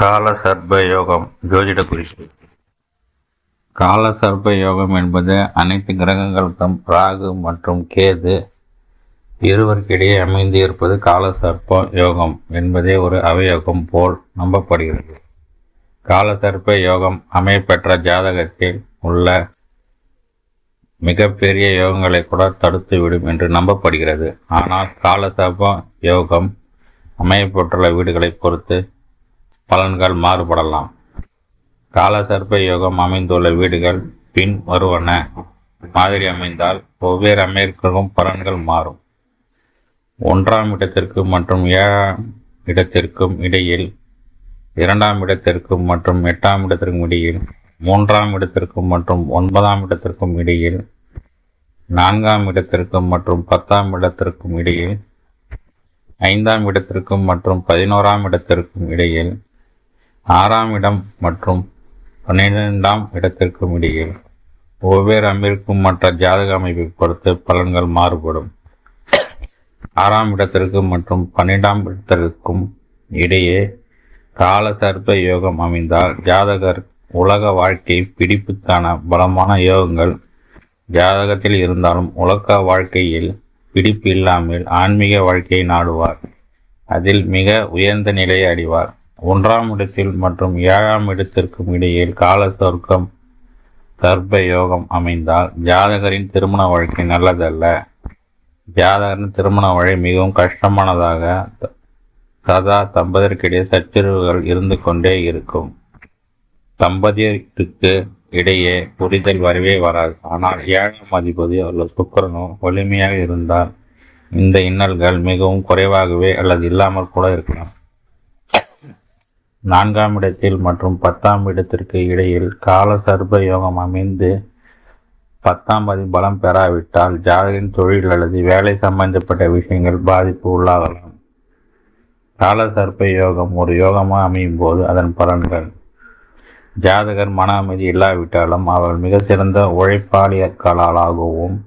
கால சர்ப யோகம் ஜோதிட குறிப்பு கால சர்ப்ப யோகம் என்பது அனைத்து கிரகங்களுக்கும் ராகு மற்றும் கேது இருவருக்கிடையே அமைந்து இருப்பது கால சர்ப்ப யோகம் என்பதே ஒரு அவயோகம் போல் நம்பப்படுகிறது. கால சர்ப்ப யோகம் அமையப்பெற்ற ஜாதகத்தில் உள்ள மிகப்பெரிய யோகங்களை கூட தடுத்துவிடும் என்று நம்பப்படுகிறது. ஆனால் கால சர்ப்ப யோகம் அமையப்பட்டுள்ள வீடுகளை பொறுத்து பலன்கள் மாறுபடலாம். காலசர்ப்ப யோகம் அமைந்துள்ள வீடுகள் பின் வருவன. மாதிரி அமைந்தால் ஒவ்வொரு அமைப்பிற்கும் பலன்கள் மாறும். ஒன்றாம் இடத்திற்கு மற்றும் ஏழாம் இடத்திற்கும் இடையில் இரண்டாம் இடத்திற்கும் மற்றும் எட்டாம் இடத்திற்கும் இடையில் மூன்றாம் இடத்திற்கும் மற்றும் ஒன்பதாம் இடத்திற்கும் இடையில் நான்காம் இடத்திற்கும் மற்றும் பத்தாம் இடத்திற்கும் இடையில் ஐந்தாம் இடத்திற்கும் மற்றும் பதினோராம் இடத்திற்கும் இடையில் ஆறாம் இடம் மற்றும் பன்னிரெண்டாம் இடத்திற்கும் இடையில் ஒவ்வொரு அம்பிற்கும் மற்ற ஜாதக அமைப்பை பொறுத்து பலன்கள் மாறுபடும். ஆறாம் இடத்திற்கு மற்றும் பன்னிரெண்டாம் இடத்திற்கும் இடையே கால சர்ப்ப யோகம் அமைந்தால் ஜாதகர் உலக வாழ்க்கை பிடிப்புக்கான பலமான யோகங்கள் ஜாதகத்தில் இருந்தாலும் உலக வாழ்க்கையில் பிடிப்பு இல்லாமல் ஆன்மீக வாழ்க்கையை நாடுவார். அதில் மிக உயர்ந்த நிலையை அடைவார். ஒன்றாம் இடத்தில் மற்றும் ஏழாம் இடத்திற்கும் இடையில் கால சொர்க்கம் சர்ப்ப யோகம் அமைந்தால் ஜாதகரின் திருமண வாழ்க்கை நல்லதல்ல. ஜாதகரின் திருமண வழி மிகவும் கஷ்டமானதாக சதா தம்பதற்கிடையே சச்சரவுகள் இருந்து கொண்டே இருக்கும். தம்பதியருக்கு இடையே புரிதல் வரவே வராது. ஆனால் ஏழாம் அதிபதி அல்லது சுக்கரனும் வலிமையாக இருந்தால் இந்த இன்னல்கள் மிகவும் குறைவாகவே அல்லது இல்லாமல் கூட இருக்கலாம். நான்காம் இடத்தில் மற்றும் பத்தாம் இடத்திற்கு இடையில் கால சர்ப்ப யோகம் அமைந்து பத்தாம் பதி பலம் பெறாவிட்டால் ஜாதகின் தொழில் அல்லது வேலை சம்பந்தப்பட்ட விஷயங்கள் பாதிப்பு உள்ளாகலாம். கால சர்ப்ப யோகம் ஒரு யோகமாக அமையும் போது அதன் பலன்கள். ஜாதகர் மன அமைதி இல்லாவிட்டாலும் அவர் மிக சிறந்த உழைப்பாளியற்களாலாகவும்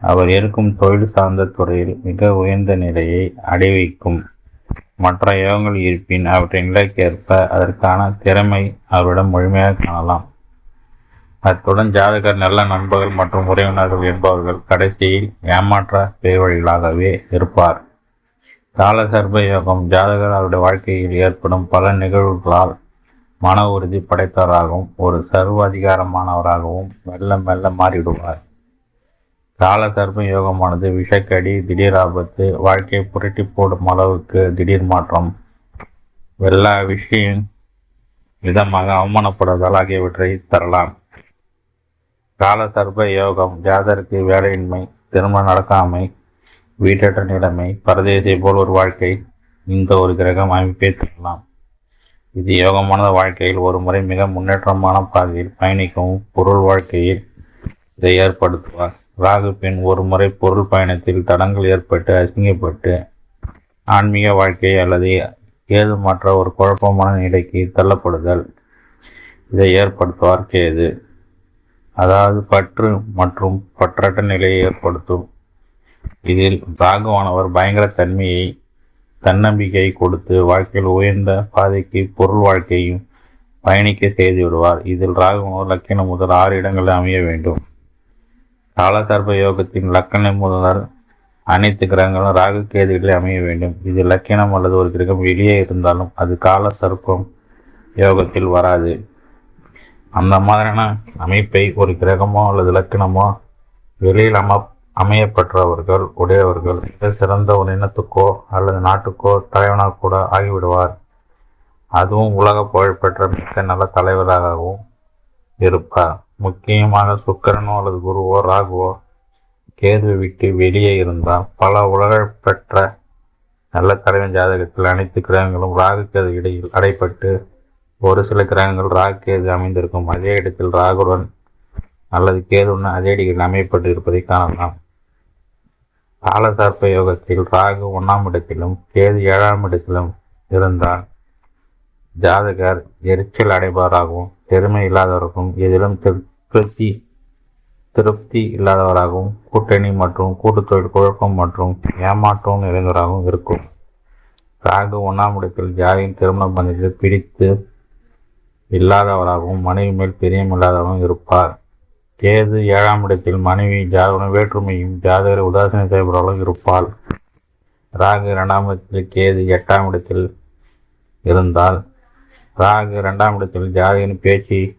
அவர் இருக்கும் தொழில் சார்ந்த துறையில் மிக உயர்ந்த நிலையை அடைவிக்கும். மற்ற யோகங்கள் இருப்பின் அவற்றின் நிலைக்கேற்ப அதற்கான திறமை அவரிடம் முழுமையாக காணலாம். அத்துடன் ஜாதகர் நல்ல நண்பர்கள் மற்றும் உறவினர்கள் என்பவர்கள் கடைசியில் ஏமாற்ற பேர்வழிகளாகவே இருப்பார். கால சர்ப யோகம் ஜாதகர் அவருடைய வாழ்க்கையில் ஏற்படும் பல நிகழ்வுகளால் மன உறுதி படைத்தவராகவும் ஒரு சர்வ அதிகாரமானவராகவும் மெல்ல மெல்ல மாறிவிடுவார். கால யோகமானது விஷக்கடி திடீர் ஆபத்து வாழ்க்கையை புரட்டி போடும் அளவுக்கு திடீர் மாற்றம். எல்லா விஷயம் விதமாக அவமானப்படுவதால் ஆகியவற்றை தரலாம். கால யோகம் ஜாதருக்கு வேலையின்மை திருமணம் நடக்காமை வீட்டற்ற நிலைமை பரதேசியை போல் ஒரு வாழ்க்கை இந்த ஒரு கிரகம் அமைப்பே தரலாம். இது யோகமான வாழ்க்கையில் ஒரு முறை மிக முன்னேற்றமான பாதையில் பயணிக்கவும் பொருள் வாழ்க்கையில் இதை ஏற்படுத்துவார். ராகுப்பின் ஒரு முறை பொருள் பயணத்தில் தடங்கள் ஏற்பட்டு அசிங்கப்பட்டு ஆன்மீக வாழ்க்கை அல்லது ஏதுமற்ற ஒரு குழப்பமான நிலைக்கு தள்ளப்படுதல். இதை ஏற்படுத்துவார் கேது. அதாவது பற்று மற்றும் பற்றற்ற நிலையை ஏற்படுத்தும். இதில் ராகுவானவர் பயங்கர தன்மையை தன்னம்பிக்கை கொடுத்து வாழ்க்கையில் உயர்ந்த பாதைக்கு பொருள் வாழ்க்கையும் பயணிக்க செய்து விடுவார். இதில் ராகுவானவர் லக்கினம் முதல் ஆறு இடங்களில் அமைய வேண்டும். காலசர்ப யோகத்தின் லக்கணம் முதல் அனைத்து கிரகங்களும் ராகு கேதுகளில் அமைய வேண்டும். இது லக்கணம் அல்லது ஒரு கிரகம் வெளியே இருந்தாலும் அது கால சர்ப்பம் யோகத்தில் வராது. அந்த மாதிரியான அமைப்பை ஒரு கிரகமோ அல்லது லக்கணமோ வெளியில் அம அமையப்பட்டவர்கள் உடையவர்கள் மிக சிறந்த ஒரு இனத்துக்கோ அல்லது நாட்டுக்கோ தலைவனாக கூட ஆகிவிடுவார். அதுவும் உலக புகழ்பெற்ற மிக நல்ல தலைவராகவும் இருப்பார். முக்கியமாக சுக்கரனோ அல்லது குருவோ ராகுவோ கேது விட்டு வெளியே இருந்தால் பல உலக பெற்ற நல்ல தலைவன் ஜாதகத்தில் அனைத்து கிரகங்களும் ராகு கேது இடையில் அடைப்பட்டு ஒரு சில கிரகங்கள் ராகு கேது அமைந்திருக்கும். அதே இடத்தில் ராகுடன் அல்லது கேதுடன் அதே இடத்தில் அமையப்பட்டு இருப்பதை காணலாம். காலசர்ப்ப யோகத்தில் ராகு ஒன்றாம் இடத்திலும் கேது ஏழாம் இடத்திலும் இருந்தால் ஜாதகர் எரிச்சல் அடைபவராகவும் பெருமை இல்லாதவருக்கும் எதிலும் திருப்தி திருப்தி இல்லாதவராகவும் கூட்டணி மற்றும் கூட்டுத்தொழில் குழப்பம் மற்றும் ஏமாற்றம் நிறைந்தவராகவும் இருக்கும். ராகு ஒன்றாம் இடத்தில் ஜாதியின் திருமண பந்தத்தில் பிடித்து இல்லாதவராகவும் மனைவி மேல் பிரியம் இல்லாதவராகவும் இருப்பார். கேது ஏழாம் இடத்தில் மனைவி ஜாதகனும் வேற்றுமையும் ஜாதகரை உதாசீனம் செய்பவர்களும் இருப்பாள். ராகு இரண்டாம் இடத்தில் கேது எட்டாம் இடத்தில் இருந்தால் ராகு இரண்டாம் இடத்தில் ஜாதகன் பேச்சு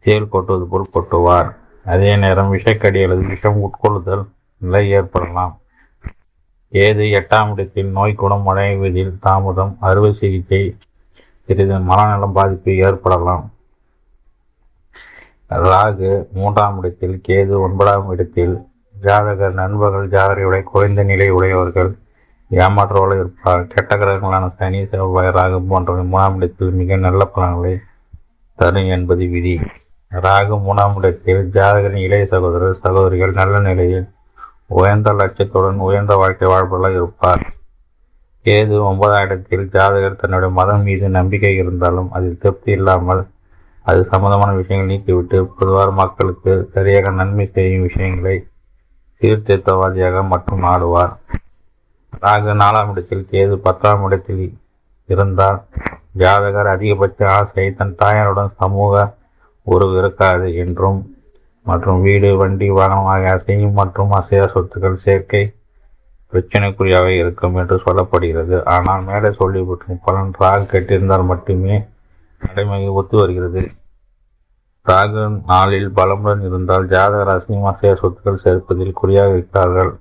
தேல் கொட்டுவது போல் கொட்டுவார். அதே நேரம் விஷக்கடி அல்லது விஷம் உட்கொள்ளுதல் நிலை ஏற்படலாம். ஏது எட்டாம் இடத்தில் நோய் குணமடைவதில் தாமதம் அறுவை சிகிச்சை சிறிது மனநலம் பாதிப்பு ஏற்படலாம். ராகு மூன்றாம் இடத்தில் கேது ஒன்பதாம் இடத்தில் ஜாதகர் நண்பர்கள் ஜாதகரை குறைந்த நிலை உடையவர்கள் ஏமாற்றவர்கள் இருப்பார் கெட்ட கிரகங்களான சனி செவ்வாய் ராகு போன்றவை மூணாம் இடத்தில் மிக நல்ல பலன்களை தரும் என்பது விதி. ராகு மூணாம் இடத்தில் ஜாதகரின் இளைய சகோதரர் சகோதரிகள் நல்ல நிலையில் உயர்ந்த லட்சியத்துடன் உயர்ந்த வாழ்க்கை வாழ்பவர்களாக இருப்பார். கேது ஒன்பதாம் இடத்தில் ஜாதகர் தன்னுடைய மதம் மீது நம்பிக்கை இருந்தாலும் அதில் திருப்தி இல்லாமல் அது சம்பந்தமான விஷயங்கள் நீக்கிவிட்டு பொதுவாக மக்களுக்கு சரியாக நன்மை செய்யும் விஷயங்களை சீர்திருத்தவாதியாக மட்டும் ஆடுவார் ராகு நாலாம் இடத்தில் கேது பத்தாம் இடத்தில் இருந்தால் ஜாதகர் அதிகபட்ச ஆசை தன் தாயாருடன் சமூக உறவு இருக்காது என்றும் மற்றும் வீடு வண்டி வாகனம் ஆகிய அசையும் மற்றும் அசையா சொத்துக்கள் சேர்க்கை பிரச்சனைக்குரியாக இருக்கும் என்று சொல்லப்படுகிறது. ஆனால் மேலே சொல்லிவிட்டு பலன் ராகு கேட்டிருந்தால் மட்டுமே நடைமுறை ஒத்து வருகிறது. ராகு நாளில் பலமுடன் இருந்தால் ஜாதகர் அசையும் அசையா சொத்துக்கள் சேர்ப்பதில் குறியாக இருக்கிறார்கள்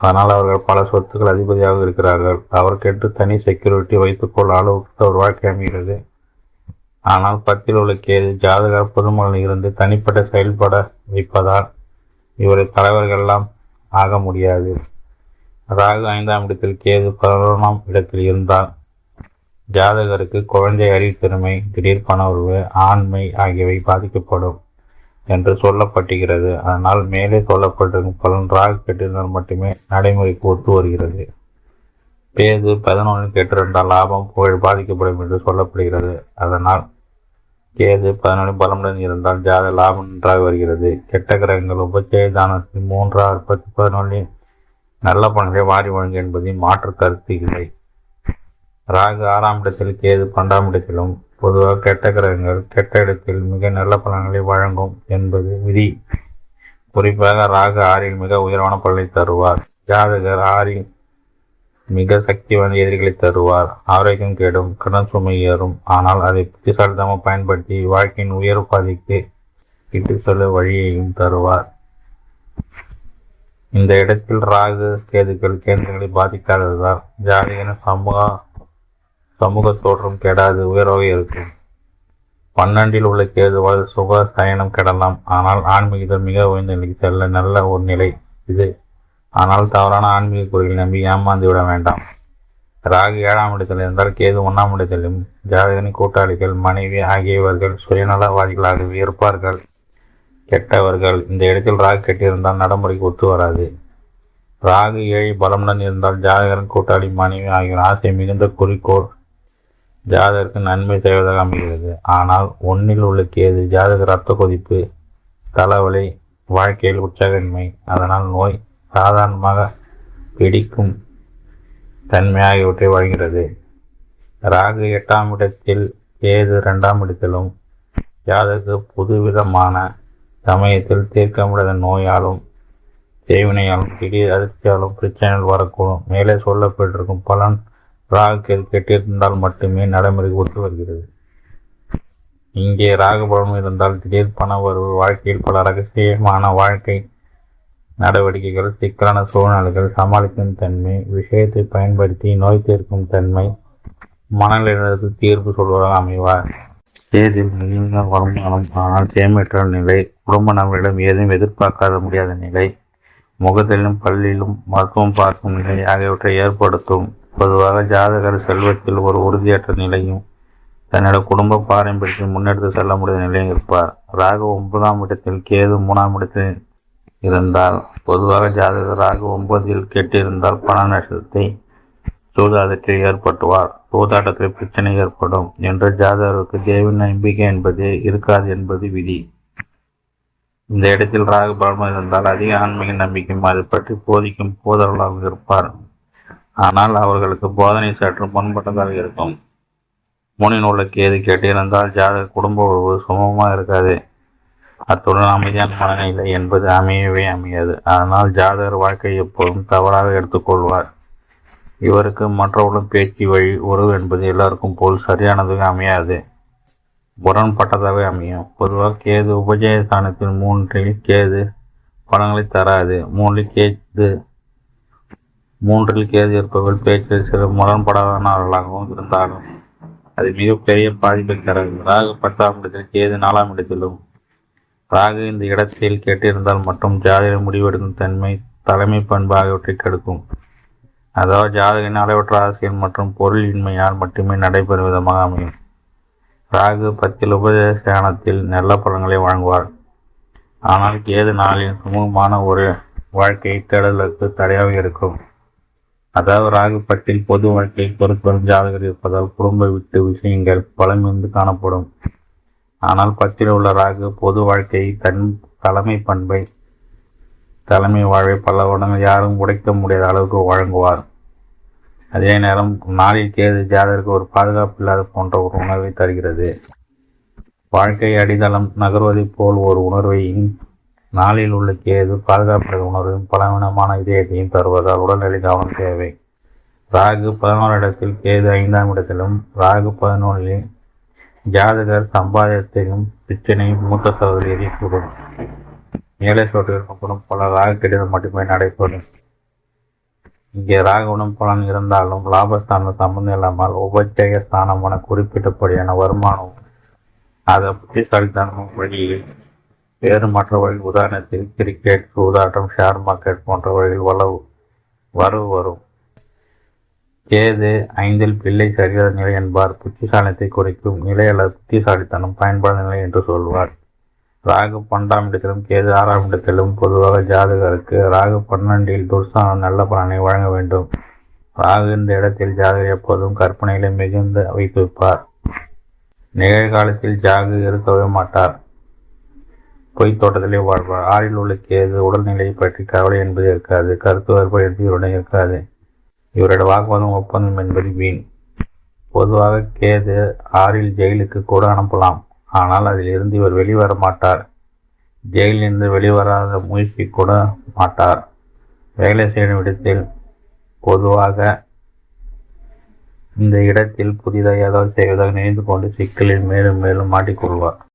அதனால் அவர்கள் பல சொத்துக்கள் அதிபதியாக இருக்கிறார்கள். அவருக்கென்று தனி செக்யூரிட்டி வைத்துக்கொள்ள அளவுக்கு ஒரு வாழ்க்கை அமைகிறது. ஆனால் பத்தில் உள்ள கேது ஜாதகர் பொதுமகன் இருந்து தனிப்பட்ட செயல்பட வைப்பதால் இவரை தலைவர்கள்லாம் ஆக முடியாது. ராகு ஐந்தாம் இடத்தில் கேது பதினொன்றாம் இடத்தில் இருந்தால் ஜாதகருக்கு குழந்தை அறிவுத்திறமை திடீர் பணவுறவு ஆண்மை ஆகியவை பாதிக்கப்படும். என்று சொல்லப்பட்டுகிறது அதனால் மேலே சொல்லப்பட்டிருக்கும் பலன் ராகு கெட்டிருந்தால் மட்டுமே நடைமுறைக்கு ஒத்து வருகிறது. பேது பதினொன்றில் கெட்டிருந்தால் லாபம் புகழ் பாதிக்கப்படும் என்று சொல்லப்படுகிறது. அதனால் கேது பதினொன்று பலமுடன் இருந்தால் ஜாத லாபம் நன்றாக வருகிறது. கெட்ட கிரகங்கள் உபச்சய தானத்தில் மூன்றாறு பத்து பதினொன்றில் நல்ல பலன்களை வாரி வழங்கும் என்பதில் மாற்று கருத்து இல்லை. ராகு ஆறாம் இடத்தில் கேது பன்னெண்டாம் இடத்திலும் பொதுவாக கெட்ட கிரகங்கள் கெட்ட இடத்தில் மிக நல்ல பலன்களை வழங்கும் என்பது விதி. குறிப்பாக ராகு ஆறில் மிக உயர்வான பலனை தருவார். ஜாதகர் ஆறில் மிக சக்தி வாய்ந்த எதிரிகளை தருவார். ஆரோக்கியம் கேடும் கடன் சுமை ஏறும். ஆனால் அதை புத்திசாலித்தமாக பயன்படுத்தி வாழ்க்கையின் உயர் பாதைக்கு இட்டு செல்ல வழியையும் தருவார். இந்த இடத்தில் ராகு கேதுக்கள் கேந்திரங்களை பாதிக்காததால் ஜாதகன சமூக சமூக தோற்றம் கெடாது உயர்வாக இருக்கும். பன்னெண்டில் உள்ள கேதுவால் சுக சயனம் கெடலாம். ஆனால் ஆன்மீகத்தில் மிக உயர்ந்த நிலைக்கு செல்ல நல்ல ஒரு நிலை இது. ஆனால் தவறான ஆன்மீக குறிகளை நம்பி ஏமாந்து விட வேண்டாம். ராகு ஏழாம் இடத்தில் இருந்தால் கேது ஒன்றாம் இடத்திலும் ஜாதகனின் கூட்டாளிகள் மனைவி ஆகியவர்கள் சுயநலவாதிகளாகவே இருப்பார்கள். கெட்டவர்கள் இந்த இடத்தில் ராகு கெட்டிருந்தால் நடைமுறைக்கு ஒத்து வராது. ராகு ஏழை பலமுடன் இருந்தால் ஜாதகரின் கூட்டாளி மனைவி ஆகியோர் ஆசை மிகுந்த குறிக்கோள் ஜாதகருக்கு நன்மை செய்வதாக அமைகிறது. ஆனால் ஒன்னில் உள்ள கேது ஜாதக ரத்த கொதிப்பு தலைவலி வாழ்க்கையில் உற்சாகமின்மை அதனால் நோய் சாதாரணமாக பிடிக்கும் தன்மை ஆகியவற்றை வழங்குகிறது. ராகு எட்டாம் இடத்தில் கேது இரண்டாம் இடத்திலும் ஜாதகு புதுவிதமான சமயத்தில் தீர்க்க முடியாத நோயாலும் தேவினையாலும் திடீர் அதிர்ச்சியாலும் பிரச்சனைகள் வரக்கூடும். மேலே சொல்லப்பட்டிருக்கும் பலன் ராகு கெட்டிருந்தால் மட்டுமே நடைமுறைக்கு ஒத்து வருகிறது. இங்கே ராகுபலம் இருந்தால் திடீர் பண வரவு வாழ்க்கையில் பல ரகசியமான வாழ்க்கை நடவடிக்கைகள் சிக்கலான சூழ்நிலைகள் சமாளிக்கும் தன்மை விஷயத்தை பயன்படுத்தி நோய் தீர்க்கும் தன்மை மனநிலத்து தீர்ப்பு சொல்வதாக அமைவார். தேதியில் மிகுந்த வருமானம் ஆனால் சேமியற்ற நிலை குடும்ப நபரிடம் ஏதும் எதிர்பார்க்காத முடியாத நிலை முகத்திலும் பள்ளியிலும் மருத்துவம் பார்க்கும் நிலை ஆகியவற்றை ஏற்படுத்தும். பொதுவாக ஜாதகர் செல்வத்தில் ஒரு உறுதியற்ற நிலையும் தன்னோட குடும்ப பாரம்பரியத்தை முன்னெடுத்து செல்ல முடியாத நிலையும் இருப்பார். ராகு ஒன்பதாம் இடத்தில் கேது மூணாம் இடத்தில் இருந்தால் பொதுவாக ஜாதகர் ராகு ஒன்பதில் கெட்டிருந்தால் பண நஷ்டத்தை சூதாட்டத்தில் ஏற்பட்டுவார் சூதாட்டத்தில் பிரச்சனை ஏற்படும். என்ற ஜாதகருக்கு தேவ நம்பிக்கை என்பது இருக்காது என்பது விதி. இந்த இடத்தில் ராகு பலமாக இருந்தால் அதிக ஆன்மீக நம்பிக்கையும் அதை பற்றி போதிக்கும் போதவர்களாக இருப்பார். ஆனால் அவர்களுக்கு போதனை சற்று முன்பட்டதாக இருக்கும். முனின் உள்ள கேது கேட்டிருந்தால் ஜாதக குடும்ப உறவு சுமமாக இருக்காது. அத்துடன் அமைதியான மனநிலை என்பது அமையவே அமையாது. அதனால் ஜாதகர் வாழ்க்கை எப்போதும் தவறாக எடுத்துக்கொள்வார் இவருக்கு மற்றவர்களும் பேச்சு வழி உறவு என்பது எல்லாருக்கும் போல் சரியானதாக அமையாது. முரண்பட்டதாகவே அமையும். பொதுவாக கேது உபஜயஸ்தானத்தில் மூன்றில் கேது பலங்களை தராது. மூன்றில் கேது மூன்றில் கேது இருப்பவர்கள் பேச்சில் சில முரண்படாதவர்களாகவும் இருந்தாலும் அது மிகப்பெரிய பாதிப்பை தராது ராகு பத்தாம் இடத்தில் கேது நாலாம் இடத்திலும். ராகு இந்த இடத்தில் கேட்டிருந்தால் மட்டும் ஜாதக முடிவெடுக்கும் தன்மை தலைமை பண்பு ஆகியவற்றை கெடுக்கும். அதாவது ஜாதகின் அளவற்ற அரசியல் மற்றும் பொருள் இன்மையால் மட்டுமே நடைபெறும் விதமாக அமையும். ராகு பத்தில் உபதேசத்தில் நல்ல பலன்களை வழங்குவார். ஆனால் கேது நாளின் சுமூகமான ஒரு வாழ்க்கையை தேடலுக்கு தடையாக இருக்கும். அதாவது ராகு பத்தில் பொது வாழ்க்கையை பொறுத்தவரும் ஜாதகர் இருப்பதால் குடும்ப விட்டு விஷயங்கள் பலமிருந்து காணப்படும். ஆனால் பத்தில் உள்ள ராகு பொது வாழ்க்கையை தன் தலைமை பண்பை தலைமை வாழ்வை பல உடங்கள் யாரும் உடைக்க முடியாத அளவுக்கு வழங்குவார். அதே நேரம் நாளில் கேது ஜாதகருக்கு ஒரு பாதுகாப்பு இல்லாத போன்ற ஒரு உணர்வை தருகிறது. வாழ்க்கை அடித்தளம் நகர்வதைப் போல் ஒரு உணர்வை நாளில் உள்ள கேது பாதுகாப்பு உணர்வும் பலவீனமான இதயத்தையும் தருவதால் உடல்நிலை கவனம் தேவை. ராகு பதினோரு இடத்தில் கேது ஐந்தாம் இடத்திலும் ராகு பதினொன்றில் ஜாதகர் சம்பாதத்தையும் பிச்சனையும் மூத்த சகோதரி கூடும். மேலே சொல்லியிருக்கப்படும் பல ராகு கடிதம் மட்டுமே நடைபெறும். இங்கே ராகுவனும் பலன் இருந்தாலும் லாபஸ்தான சம்பந்தம் இல்லாமல் உபஜய ஸ்தானமான குறிப்பிட்டபடியான வருமானம் அதை புத்திசாலித்தனமும் வழியில் வேறு மற்ற வழி உதாரணத்தில் கிரிக்கெட் சூதாட்டம் ஷேர் மார்க்கெட் போன்ற வழியில் வளவு வரவு வரும். கேது ஐந்தில் பிள்ளை சரியாத நிலை என்பார். புத்திசாலித்தை குறைக்கும் நிலை அல்லது புத்திசாலித்தனம் பயன்பாடு நிலை என்று சொல்வார். ராகு பன்னெண்டாம் இடத்திலும் கேது ஆறாம் இடத்திலும் பொதுவாக ஜாதகருக்கு ராகு பன்னெண்டில் துர்சானம் நல்ல பலனை வழங்க வேண்டும். ராகு இந்த இடத்தில் ஜாதகர் எப்போதும் கற்பனைகளை மிகுந்த வைத்திருப்பார். நிகழ்காலத்தில் ஜாகு இருக்கவே மாட்டார். பொய் தோட்டத்திலே வாழ்வார். ஆறில் உள்ள கேது உடல்நிலையை பற்றி கவலை என்பது இருக்காது. கருத்து வேறுபாடு என்பது இவருடன் இருக்காது. இவருடைய வாக்குவாதம் ஒப்பந்தம் என்பது வீண். பொதுவாக கேது ஆறில் ஜெயிலுக்கு கூட அனுப்பலாம். ஆனால் அதில் இருந்து இவர் வெளிவர மாட்டார். ஜெயிலிருந்து வெளிவராத முயற்சி கூட மாட்டார். வேலை செய்யும் இடத்தில் பொதுவாக இந்த இடத்தில் புதிதாக ஏதாவது செய்வதாக நினைந்து கொண்டு சிக்கலில் மேலும் மேலும் மாட்டிக்கொள்வார்.